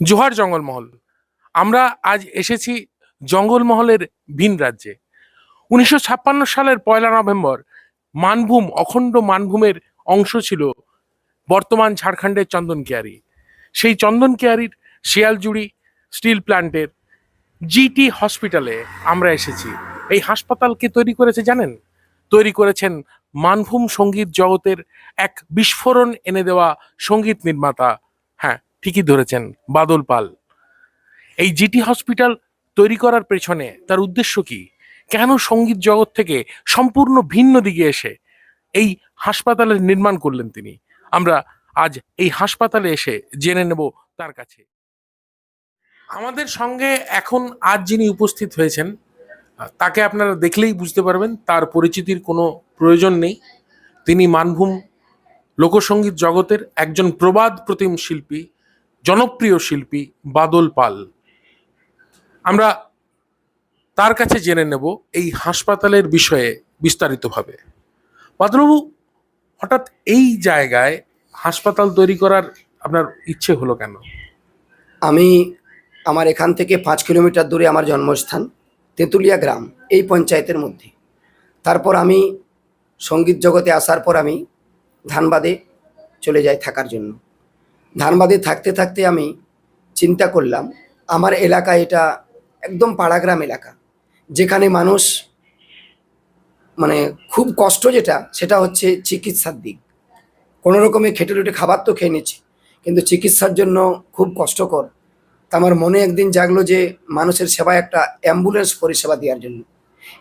জোহার জঙ্গলমহল। আমরা আজ এসেছি জঙ্গলমহলের ভিন রাজ্যে। উনিশশো ছাপ্পান্ন সালের পয়লা নভেম্বর মানভূম, অখণ্ড মানভূমের অংশ ছিল বর্তমান ঝাড়খণ্ডের চন্দন কেয়ারি। সেই চন্দন কেয়ারির শিয়ালজুড়ি স্টিল প্ল্যান্টের জিটি হসপিটালে আমরা এসেছি। এই হাসপাতালকে তৈরি করেছে জানেন? তৈরি করেছেন মানভূম সংগীত জগতের এক বিস্ফোরণ এনে দেওয়া সংগীত নির্মাতা ঠিকই ধরেছেন, বাদল পাল। এই জিটি হসপিটাল তৈরি করার পেছনে তার উদ্দেশ্য কি? কেন সংগীত জগৎ থেকে সম্পূর্ণ ভিন্ন দিকে এসে এই হাসপাতালের নির্মাণ করলেন তিনি? আমরা আজ এই হাসপাতালে এসে জেনে নেব তার কাছে। আমাদের সঙ্গে এখন আজ যিনি উপস্থিত হয়েছেন, তাকে আপনারা দেখলেই বুঝতে পারবেন, তার পরিচিতির কোনো প্রয়োজন নেই। তিনি মানভূম লোকসঙ্গীত জগতের একজন প্রবাদ প্রতিম শিল্পী জনপ্রিয় শিল্পী বাদল পাল। আমরা তার কাছে জেনে নেব এই হাসপাতালের বিষয়ে বিস্তারিতভাবে। বাদলবাবু, হঠাৎ এই জায়গায় হাসপাতাল তৈরি করার আপনার ইচ্ছে হলো কেন? আমি আমার এখান থেকে পাঁচ কিলোমিটার দূরে আমার জন্মস্থান, তেঁতুলিয়া গ্রাম, এই পঞ্চায়েতের মধ্যে। তারপর আমি সংগীত জগতে আসার পর আমি ধানবাদে চলে যাই থাকার জন্য। ধানবাদে থাকতে থাকতে আমি চিন্তা করলাম, আমার এলাকা এটা একদম পাড়াগ্রাম এলাকা, যেখানে মানুষ মানে খুব কষ্ট যেটা, সেটা হচ্ছে চিকিৎসার দিক। কোনো রকমে খেটে লুটে খাবার তো খেয়ে নিচ্ছি, কিন্তু চিকিৎসার জন্য খুব কষ্টকর। তা আমার মনে একদিন জাগলো যে মানুষের সেবায় একটা অ্যাম্বুলেন্স পরিষেবা দেওয়ার জন্য।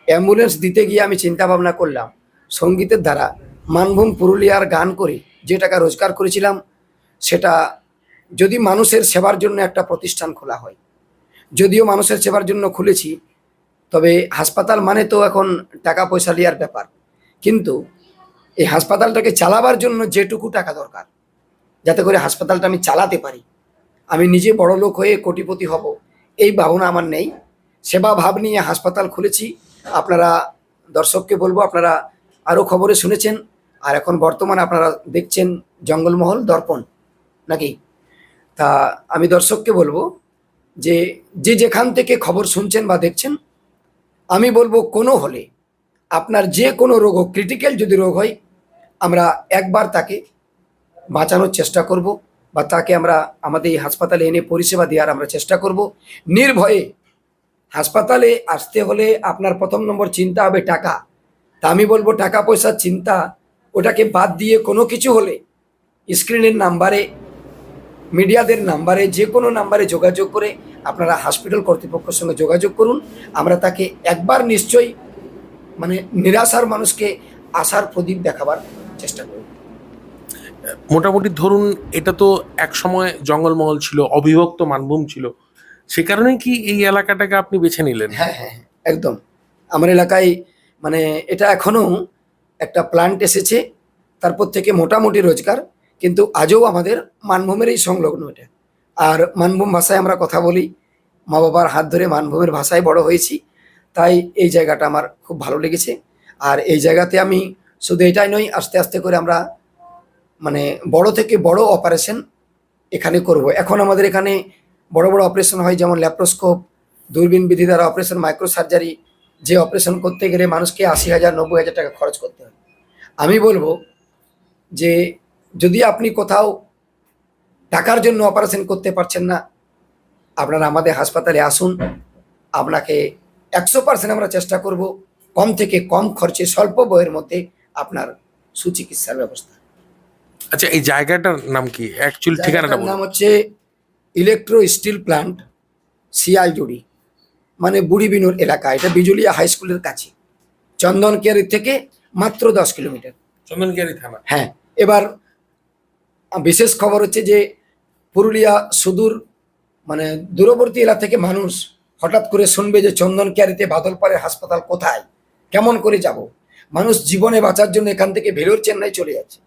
অ্যাম্বুলেন্স দিতে গিয়ে আমি চিন্তা ভাবনা করলাম, সঙ্গীতের দ্বারা মানভূম পুরুলিয়ার গান করে যে টাকা রোজগার করেছিলাম সেটা যদি মানুষের সেবার জন্য একটা প্রতিষ্ঠান খোলা হয়। যদিও মানুষের সেবার জন্য খুলেছি, তবে হাসপাতাল মানে তো এখন টাকা পয়সা নেওয়ার ব্যাপার। কিন্তু এই হাসপাতালটাকে চালাবার জন্য যেটুকু টাকা দরকার, যাতে করে হাসপাতালটা আমি চালাতে পারি। আমি নিজে বড় লোক হয়ে কোটিপতি হব, এই ভাবনা আমার নেই। সেবা ভাব নিয়ে হাসপাতাল খুলেছি। আপনারা দর্শককে বলব, আপনারা আরও খবরে শুনেছেন। আর এখন বর্তমানে আপনারা দেখছেন জঙ্গলমহল দর্পণ। নাকি? তা আমি দর্শককে বলব যে যে যেখান থেকে খবর শুনছেন বা দেখছেন, আমি বলব কোনো হলে আপনার যে কোনো রোগ হোক ক্রিটিক্যাল যদি রোগ হয়, আমরা একবার তাকে বাঁচানোর চেষ্টা করব বা তাকে আমরা আমাদের এই হাসপাতালে এনে পরিষেবা দেওয়ার আমরা চেষ্টা করব। নির্ভয়ে হাসপাতালে আসতে হলে আপনার প্রথম নম্বর চিন্তা হবে টাকা। তা আমি বলব টাকা পয়সার চিন্তা, ওটাকে বাদ দিয়ে কোনো কিছু হলে স্ক্রিনের নাম্বারে মিডিয়াদের নাম্বারে যে কোনো নাম্বারে যোগাযোগ করে আপনারা হসপিটাল কর্তৃপক্ষের সঙ্গে যোগাযোগ করুন। আমরা তাকে একবার নিশ্চয়ই মানে নিরাশার মানুষকে আশার প্রদীপ দেখাবার চেষ্টা করুন মোটামুটি ধরুন এটা তো এক সময় জঙ্গলমহল ছিল অবিভক্ত মানভূম ছিল। সে কারণে কি এই এলাকাটাকে আপনি বেছে নিলেন? হ্যাঁ হ্যাঁ হ্যাঁ, একদম। আমার এলাকায় মানে এটা এখনও একটা প্লান্ট এসেছে তারপর থেকে মোটামুটি রোজগার। কিন্তু আজও আমাদের মানভূমেরই সংলগ্ন এটা। আর মানভূম ভাষায় আমরা কথা বলি, মা বাবার হাত ধরে মানভূমের ভাষায় বড় হয়েছি, তাই এই জায়গাটা আমার খুব ভালো লেগেছে। আর এই জায়গাতে আমি শুধু এটাই নয় আস্তে আস্তে করে আমরা মানে বড় থেকে বড় অপারেশন এখানে করব। এখন আমাদের এখানে বড় বড় অপারেশন হয়, যেমন ল্যাপ্রোস্কোপ দূরবীন বিধি দ্বারা অপারেশন মাইক্রো সার্জারি যে অপারেশন করতে গেলে মানুষকে আশি হাজার, নব্বই হাজার টাকা খরচ করতে হয়। আমি বলব যে যদি আপনি কোথাও টাকার জন্য অপারেশন করতে পারছেন না আপনারা আমাদের হাসপাতালে আসুন। আপনাকে একশো পার্সেন্ট আমরা চেষ্টা করব। কম থেকে কম খরচে স্বল্প বইয়ের মধ্যে আপনার সুচিকিৎসার ব্যবস্থা। আচ্ছা এই জায়গাটার নাম কি? অ্যাকচুয়ালি ঠিকানাটা নাম হচ্ছে ইলেকট্রো স্টিল প্লান্ট শিয়ালজুড়ি মানে বুড়ি বিনোর এলাকা। এটা বিজুলিয়া হাই স্কুলের কাছে। চন্দন কেয়ারি থেকে মাত্র দশ কিলোমিটার। চন্দনকিয়ারি থানা। হ্যাঁ এবার বিশেষ খবর হচ্ছে যে পুরুলিয়া সুদূর মানে দূরবর্তী এলাকা থেকে মানুষ হঠাৎ করে শুনবে যে চন্দন কেয়ারিতে বাদলপাড়ের হাসপাতাল কোথায়? কেমন করে যাব? মানুষ জীবনে বাঁচার জন্য এখান থেকে ভেলোর চেন্নাই চলে যাচ্ছে।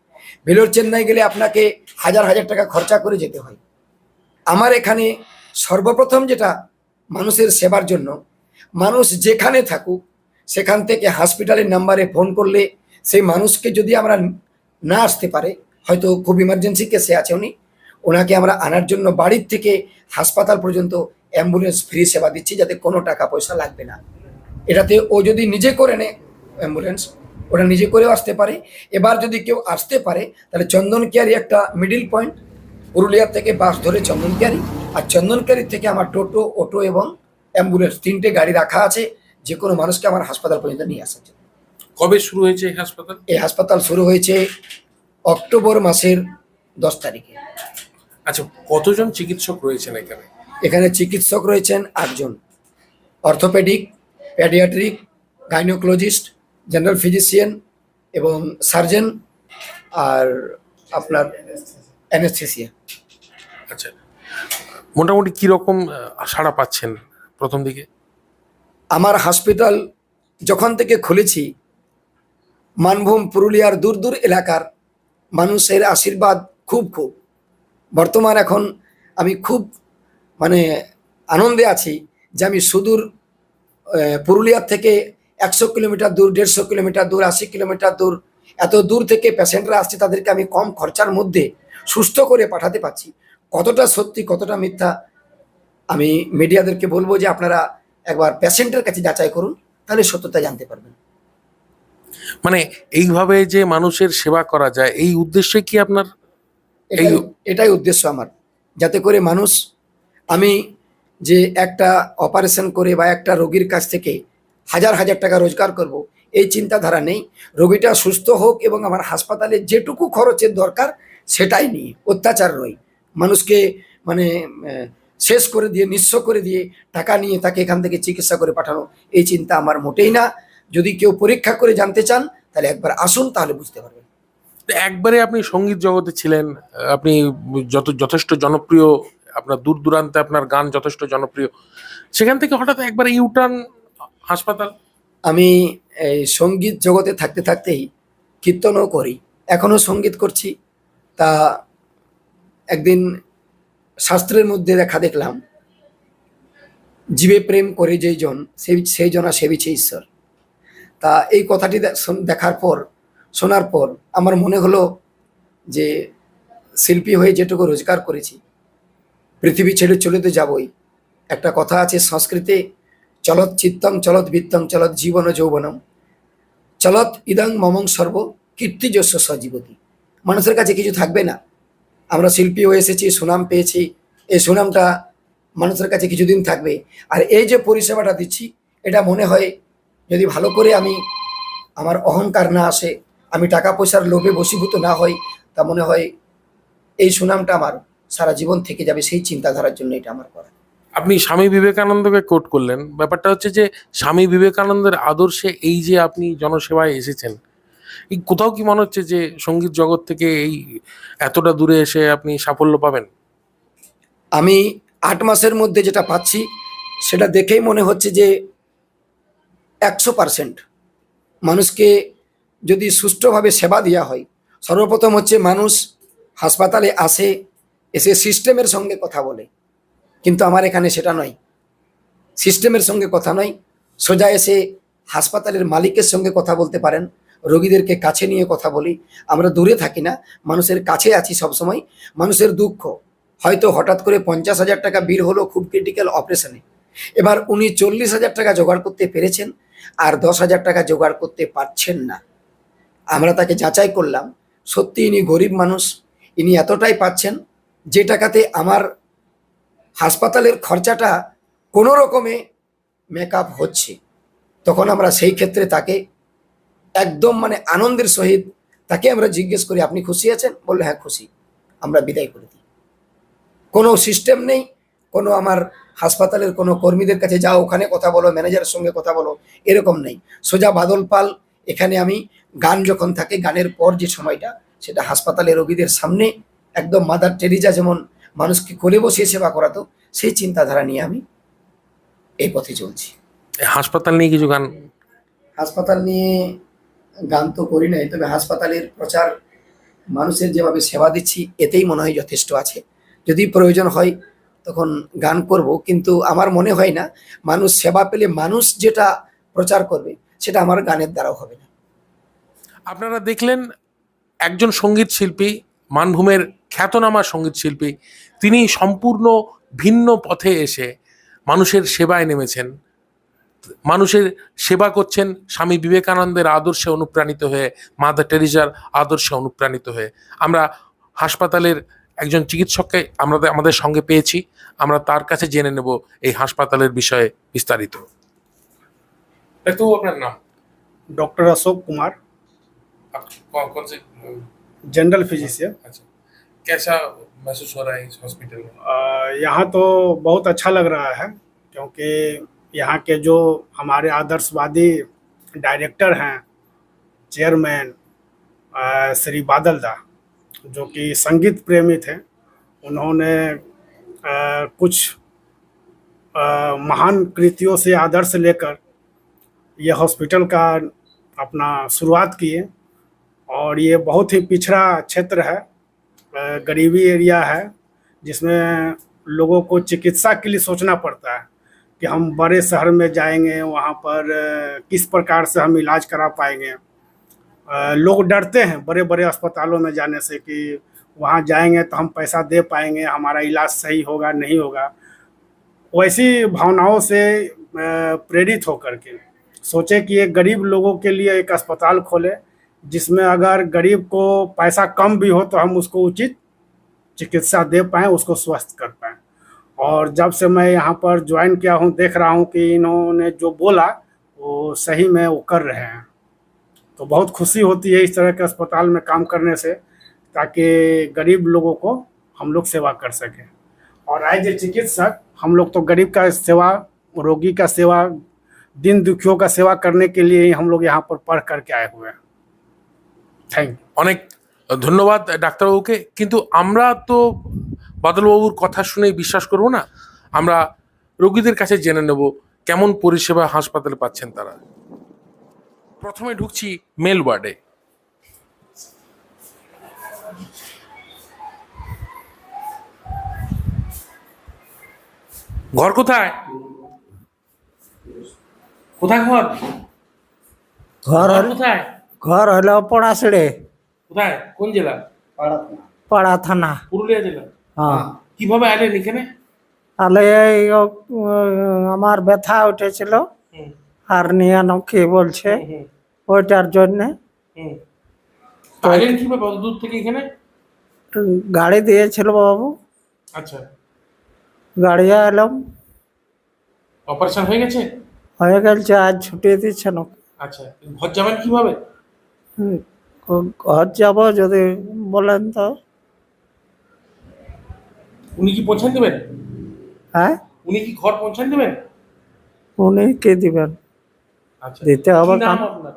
ভেলোর চেন্নাই গেলে আপনাকে হাজার হাজার টাকা খরচা করে যেতে হয়। আমার এখানে সর্বপ্রথম যেটা মানুষের সেবার জন্য, মানুষ যেখানে থাকুক, সেখান থেকে হসপিটালের নাম্বারে ফোন করলে সেই মানুষকে যদি আমরা না আসতে পারে হয়তো খুব ইমার্জেন্সি কেসে আছে উনি। ওনাকে আমরা আনার জন্য বাড়ির থেকে হাসপাতাল পর্যন্ত অ্যাম্বুলেন্স ফ্রি সেবা দিচ্ছি যাতে কোনো টাকা পয়সা লাগবে না। এটাতে ও যদি নিজে করে নেয় অ্যাম্বুলেন্স ওটা নিজে করেও আসতে পারে। এবার যদি কেউ আসতে পারে তাহলে চন্দন কেয়ারি একটা মিডিল পয়েন্ট পুরুলিয়ার থেকে বাস ধরে চন্দন কেয়ারি। আর চন্দন কেয়ারি থেকে আমার টোটো অটো এবং অ্যাম্বুলেন্স তিনটে গাড়ি রাখা আছে। যে কোনো মানুষকে আমার হাসপাতাল পর্যন্ত নিয়ে জন্য। কবে শুরু হয়েছে এই হাসপাতাল? এই হাসপাতাল শুরু হয়েছে অক্টোবর মাসের দশ তারিখে। আচ্ছা কতজন চিকিৎসক রয়েছেন এখানে? এখানে চিকিৎসক রয়েছেন আটজন। Orthopaedic paediatric gynaecologist general physician এবং সার্জন আর আপনার অ্যানেস্থেসিয়া। আচ্ছা মোটামুটি কীরকম সাড়া পাচ্ছেন প্রথম দিকে? আমার হসপিটাল যখন থেকে খুলেছি মানভূম পুরুলিয়ার দূর দূর এলাকার মানুষের আশীর্বাদ খুব খুব। বর্তমান এখন আমি খুব মানে আনন্দে আছি যে আমি সুদূর পুরুলিয়ার থেকে একশো কিলোমিটার দূর, দেড়শো কিলোমিটার দূর, আশি কিলোমিটার দূর, এত দূর থেকে পেশেন্টরা আসছে তাদেরকে আমি কম খরচার মধ্যে সুস্থ করে পাঠাতে পারছি। কতটা সত্যি, কতটা মিথ্যা, আমি মিডিয়াদেরকে বলব যে আপনারা একবার পেশেন্টের কাছে যাচাই করুন, তাহলে সত্যতা জানতে পারবেন। মানে এইভাবে যে মানুষের সেবা করা যায়, এই উদ্দেশ্যে কি আপনার? এই- এটাই উদ্দেশ্য আমার। যাতে করে মানুষ, আমি যে একটা অপারেশন করে বা একটা রোগীর কাছ থেকে হাজার হাজার টাকা রোজগার করব, এই চিন্তাধারা নেই। রোগীটা সুস্থ হোক এবং আমার হাসপাতালে যেটুকু খরচের দরকার, সেটাই নিয়ে, অত্যাচার নয়। মানুষকে মানে শেষ করে দিয়ে, নিঃস্ব করে দিয়ে টাকা নিয়ে তাকে এখান থেকে চিকিৎসা করে পাঠানো, এই চিন্তা আমার মোটেই না। যদি কেউ পরীক্ষা করে জানতে চান তাহলে একবার আসুন তাহলে বুঝতে পারবেন। একবারে আপনি সংগীত জগতে ছিলেন আপনি যত যথেষ্ট জনপ্রিয় আপনার দূর দূরান্তে আপনার গান যথেষ্ট জনপ্রিয় সেখান থেকে হঠাৎ একবার ইউটার্ন হাসপাতাল? আমি এই সংগীত জগতে থাকতে থাকতেই কীর্তনও করি এখনও সংগীত করছি। তা একদিন শাস্ত্রের মধ্যে দেখা দেখলাম জীবে প্রেম করে যেই জন সেই সেই জনা সেবিছে ঈশ্বর। তা এই কথাটি দেখার পর, শোনার পর আমার মনে হলো যে শিল্পী হয়ে যেটুকু রোজগার করেছি, পৃথিবী ছেড়ে চলে তো যাবই। একটা কথা আছে, সংস্কৃতে চলত চিত্তং, চলত বিত্তং, চলত জীবন যৌবনম। চলত ইদং মমং সর্ব কীর্তিযস্য সজীবতী। মানুষের কাছে কিছু থাকবে না। আমরা শিল্পী হয়ে এসেছি, সুনাম পেয়েছি, এই সুনামটা মানুষের কাছে কিছুদিন থাকবে। আর এই যে পরিষেবাটা দিচ্ছি, এটা মনে হয় যদি ভালো করে আমি আমার অহংকার না আসে আমি টাকা পয়সার লোভে বশীভূত না হই তা মনে হয় এই সুনামটা আমার সারা জীবন থেকে যাবে সেই চিন্তাধারার জন্য এটা আমার করা। আপনি স্বামী বিবেকানন্দকে কোট করলেন। ব্যাপারটা হচ্ছে যে স্বামী বিবেকানন্দের আদর্শে এই যে আপনি জনসেবায় এসেছেন এই কোথাও কি মনে হচ্ছে যে সংগীত জগৎ থেকে এই এতটা দূরে এসে আপনি সাফল্য পাবেন? আমি আট মাসের মধ্যে যেটা পাচ্ছি সেটা দেখেই মনে হচ্ছে যে একশো পারসেন্ট। মানুষকে যদি সুষ্ঠুভাবে সেবা দেওয়া হয়, সর্বপ্রথম হচ্ছে মানুষ হাসপাতালে আসে, এসে সিস্টেমের সঙ্গে কথা বলে। কিন্তু আমার এখানে সেটা নয়। সিস্টেমের সঙ্গে কথা নয়, সোজা এসে হাসপাতালের মালিকের সঙ্গে কথা বলতে পারেন, রোগীদেরকে কাছে নিয়ে কথা বলি। আমরা দূরে থাকি না, মানুষের কাছে আছি সবসময়। মানুষের দুঃখ, হয়তো হঠাৎ করে পঞ্চাশ হাজার টাকা বিল হলো খুব ক্রিটিক্যাল অপারেশনে এবার উনি চল্লিশ হাজার টাকা জোগাড় করতে পেরেছেন আর দশ হাজার টাকা জোগাড় করতে পারছেন না। আমরা তাকে যাচাই করলাম, সত্যি ইনি গরিব মানুষ, ইনি এতটাই পাচ্ছেন যে টাকাতে আমার হাসপাতালের খরচাটা কোনো রকমে মেকআপ হচ্ছে। তখন আমরা সেই ক্ষেত্রে তাকে একদম মানে আনন্দের সহিত তাকে আমরা জিজ্ঞেস করি, আপনি খুশি আছেন? বললে হ্যাঁ খুশি। আমরা বিদায় করে দিই। কোনো সিস্টেম নেই কোনো আমার হাসপাতালের কোনো কর্মীদের কাছে যাও ওখানে কথা বলো ম্যানেজারের সঙ্গে কথা বলো এরকম নেই। সোজা বাদল পাল এখানে আমি গান যখন থাকে গানের পর যে সময়টা সেটা হাসপাতালে রোগীদের সামনে একদম মাদার টেরিজা যেমন মানুষকে কোলে বসিয়ে সেবা করাতো সেই চিন্তাধারা নিয়ে আমি এই পথে চলছি। হাসপাতাল নিয়ে কিছু গান? হাসপাতাল নিয়ে গান তো করি নাই তবে হাসপাতালের প্রচার মানুষের যেভাবে সেবা দিচ্ছি এতেই মনে হয় যথেষ্ট আছে। যদি প্রয়োজন হয় তখন গান করব, কিন্তু আমার মনে হয় না মানুষ সেবা পেলে মানুষ যেটা প্রচার করবে, সেটা আমার গানের দ্বারাও হবে না। আপনারা দেখলেন একজন সংগীত শিল্পী, মানভূমের খ্যাতনামা সংগীত শিল্পী, তিনি সম্পূর্ণ ভিন্ন পথে এসে মানুষের সেবায় নেমেছেন। মানুষের সেবা করছেন স্বামী বিবেকানন্দের আদর্শে অনুপ্রাণিত হয়ে, মাদার টেরিজার আদর্শে অনুপ্রাণিত হয়ে। আমরা হাসপাতালের একজন চিকিৎসককে আমরা আমাদের সঙ্গে পেয়েছি আমরা তার কাছে জেনে নেব এই হাসপাতালের বিষয়ে বিস্তারিত তো আপনার নাম डॉक्टर अशोक कुमार कौन कौन से जनरल फिजिशियन अच्छा कैसा महसूस हो रहा है इस हॉस्पिटल में अ, यहाँ तो बहुत अच्छा लग रहा है क्योंकि यहाँ के जो हमारे आदर्शवादी डायरेक्टर हैं चेयरमैन अ, श्री बादल दा जो कि संगीत प्रेमी थे उन्होंने अ, कुछ अ, महान कृतियों से आदर्श लेकर यह हॉस्पिटल का अपना शुरुआत किए। और ये बहुत ही पिछड़ा क्षेत्र है गरीबी एरिया है जिसमें लोगों को चिकित्सा के लिए सोचना पड़ता है कि हम बड़े शहर में जाएँगे वहाँ पर किस प्रकार से हम इलाज करा पाएँगे। लोग डरते हैं बड़े बड़े अस्पतालों में जाने से कि वहाँ जाएँगे तो हम पैसा दे पाएँगे, हमारा इलाज सही होगा, नहीं होगा। वैसी भावनाओं से प्रेरित होकर के सोचे कि एक गरीब लोगों के लिए एक अस्पताल खोले, जिसमें अगर गरीब को पैसा कम भी हो तो हम उसको उचित चिकित्सा दे पाएँ, उसको स्वस्थ कर पाएँ। और जब से मैं यहाँ पर ज्वाइन किया हूँ, देख रहा हूँ कि इन्होंने जो बोला, वो सही में वो कर रहे हैं। तो बहुत खुशी होती है इस तरह के अस्पताल में काम करने से ताकि गरीब लोगों को हम लोग सेवा कर सकें और एज ए चिकित्सक हम लोग तो गरीब का सेवा रोगी का सेवा दिन दुखियों का सेवा करने के लिए ही हम लोग यहाँ पर पढ़ करके आए हुए हैं थैंक यू অনেক ধন্যবাদ ডাক্তারবাবুকে কিন্তু আমরা তো বাদলবাবুর কথা শুনেই বিশ্বাস করব না আমরা রোগীদের কাছে জেনে নেব কেমন পরিষেবা হাসপাতালে পাচ্ছেন তারা প্রথমে ঢুকছি মেল ওয়ার্ডে ঘর কোথায়? কোথায় ঘর? ঘর কোথায়? ঘর হলো পড়াশড়ে। কোথায়? কোন জেলা? পাড়া থানা। পুরুলিয়া জেলা? হ্যাঁ। কীভাবে আলেন এখানে? উম, আমার ব্যথা উঠেছিল। আর নিয়ে কি বলছে? ওইটার জন্যে। হুম। কীভাবে? অত দূর থেকে এখানে? গাড়ি দিয়েছিল বাবু। আচ্ছা। গাড়ি এলাম অপারেশন হয়ে গেছে? হয়ে গেছে আজ ছুটি দিচ্ছে না। আচ্ছা। ঘর যাবেন কীভাবে? ঘর যাব যদি বলেন তো। উনি কি পৌঁছান দেবেন? হ্যাঁ? উনি কি ঘর পৌঁছান দেবেন? উনি কে দিবেন? দিতে হবে নাম আপনার?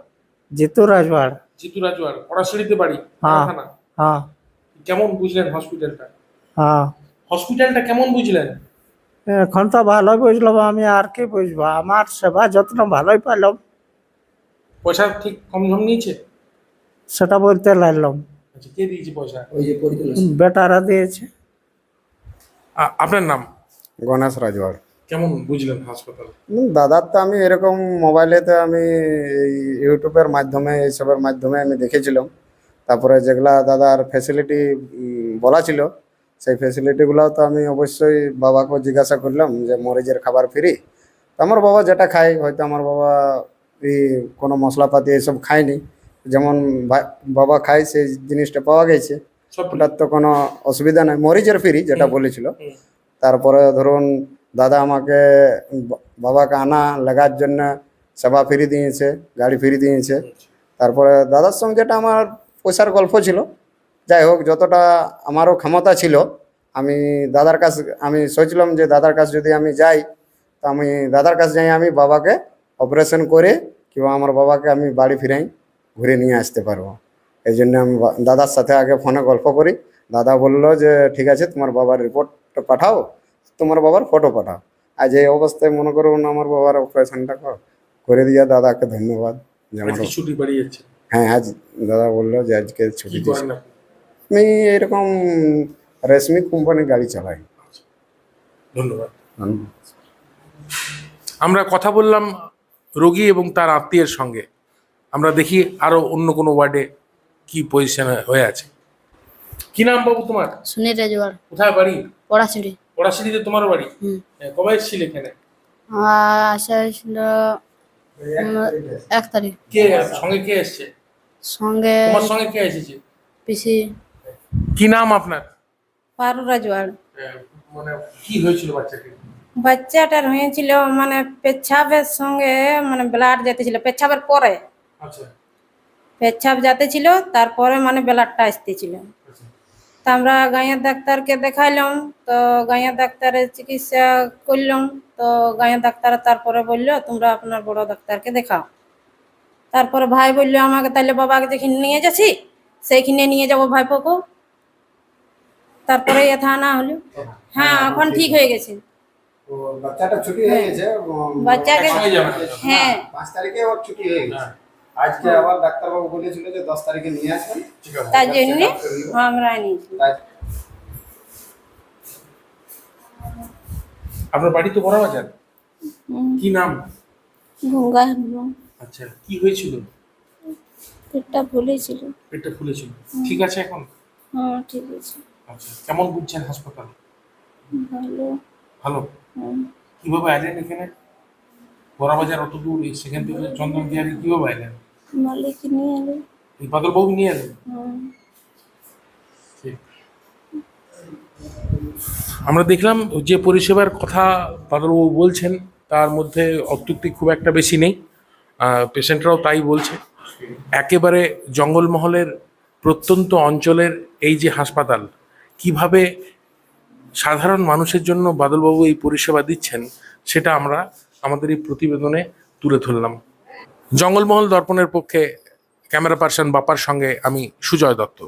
জিতু রাজবাড় জিতু রাজওয়ার পড়াশড়িতে বাড়ি হ্যাঁ। হ্যাঁ। কেমন বুঝলেন হসপিটালটা হ্যাঁ। হসপিটালটা কেমন বুঝলেন? এখন তো ভালোই বুঝলাম আমি আর কি বুঝব? আমার সেবা যত্ন ভালোই পেলাম। পয়সা ঠিক কম সম নিয়েছে? সেটা বলতে লাগলাম। আচ্ছা কে দিয়েছে পয়সা? ওই যে বেটারা দিয়েছে। আপনার নাম? গণেশ রাজওয়াড় কেমন বুঝলেন হাসপাতাল? দাদার তো আমি এরকম মোবাইলেতে আমি এই ইউটিউবের মাধ্যমে এইসবের মাধ্যমে আমি দেখেছিলাম। তারপরে যেগুলা দাদার ফ্যাসিলিটি বলা ছিল সেই ফ্যাসিলিটিগুলো তো আমি অবশ্যই বাবাকে জিজ্ঞাসা করলাম যে মরিচের খাবার ফ্রি তো আমার বাবা যেটা খায় হয়তো আমার বাবা এই কোনো মশলাপাতি এসব খায়নি। যেমন বাবা খায় সেই জিনিসটা পাওয়া গেছে। ওটার তো কোনো অসুবিধা নাই। মরিচের ফ্রি যেটা। বলেছিল। তারপরে ধরুন দাদা আমাকে বাবাকে আনা লাগার জন্য সেবা ফ্রি দিয়েছে, গাড়ি ফ্রি দিয়েছে। তারপরে দাদার সঙ্গে যেটা আমার পয়সার গল্প ছিল, যাই হোক, যতটা আমারও ক্ষমতা ছিল, আমি দাদার কাছ, আমি সোচলাম যে দাদার কাছে যদি আমি যাই, তো আমি দাদার কাছে যাই, আমি বাবাকে অপারেশন করে কিংবা আমার বাবাকে আমি বাড়ি ফিরাই, ঘুরে নিয়ে আসতে পারব। এই জন্য আমি দাদার সাথে আগে ফোনে গল্প করি। দাদা বলল যে, ঠিক আছে, তোমার বাবার রিপোর্টটা পাঠাও। তোমার বাবার ফটো পাঠাও। আজ এই অবস্থায় মনে করুন আমার বাবার অপারেশনটা কর- করে দিয়ে দাদাকে ধন্যবাদ। ছুটি বাড়ি যাচ্ছে হ্যাঁ আজ দাদা বলল যে আজকে ছুটি আমি এরকম রেশমি কোম্পানির গাড়ি চালাই। ধন্যবাদ। আমরা কথা বললাম রোগী এবং তার আত্মীয়ের সঙ্গে। আমরা দেখি আরও অন্য কোনো ওয়ার্ডে কি পজিশন হয়ে আছে। কি নাম বাবু তোমার? সুনীল রাজওয়ার কোথায় বাড়ি? পড়াশুড়ি পড়াশিরিতে তোমার বাড়ি? কবে এসেছিলে এখানে? আমার আসা হয়েছিল এক তারিখ কে সঙ্গে কে এসছে? সঙ্গে তোমার সঙ্গে কে এসেছে? পিসি। কি নাম আপনার? পারু রাজওয়ার এ, মানে কি হয়েছিল বাচ্চাকে বাচ্চাটার হয়েছিল মানে পেচ্ছাপের সঙ্গে মানে ব্লাড যেতেছিল পেচ্ছাপের পরে। আচ্ছা। পেচ্ছাপ যাতেছিল তারপরে মানে ব্লাডটা আসতেছিল। তা আমরা গাঁয়ের ডাক্তারকে দেখাইলাম তো গাঁয়ের ডাক্তারের চিকিৎসা করলাম তো গাঁয়ের ডাক্তার তারপরে বলল তোমরা আপনার বড় ডাক্তারকে দেখাও। তারপরে ভাই বলল আমাকে তাহলে বাবাকে যেখানে নিয়ে যাচ্ছি সেইখানে নিয়ে যাব ভাইপোকে। তারপরে এথা আনা হলো। হ্যাঁ এখন ঠিক হয়ে গেছে। বাচ্চাটা ছুটি হয়ে গেছে বাচ্চাকে না হ্যাঁ। পাঁচ তারিখে ওর ছুটি হয়ে গেছে। আজকে আবার ডাক্তারবাবু বলেছিল যে দশ তারিখে নিয়ে আসবেন। তার জন্যে আমরা নিয়েছি আপনার বাড়ি তো বড় বাজার কি নাম? গঙ্গা আচ্ছা কি হয়েছিল? পেটটা ফুলেছিল। পেটটা ফুলেছিল। ঠিক আছে এখন? হ্যাঁ ঠিক আছে। আচ্ছা কেমন বুঝছেন হাসপাতাল? ভালো। ভালো। কীভাবে আইলেন এখানে? বড় বাজার অত দূর সেখান থেকে চন্দন বিহারি কীভাবে আইলেন? মালিক নিয়ে এলো। এই বাদলবাবু নিয়ে। ঠিক। আমরা দেখলাম যে পরিষেবার কথা বাদলবাবু বলছেন তার মধ্যে অত্যুক্তি খুব একটা বেশি নেই। পেশেন্টরাও তাই বলছে। একেবারে জঙ্গলমহলের প্রত্যন্ত অঞ্চলের এই যে হাসপাতাল কীভাবে সাধারণ মানুষের জন্য বাদলবাবু এই পরিষেবা দিচ্ছেন সেটা আমরা আমাদের এই প্রতিবেদনে তুলে ধরলাম। জঙ্গলমহল দর্পণের পক্ষে ক্যামেরা পার্সন বাপার সঙ্গে আমি সুজয় দত্ত।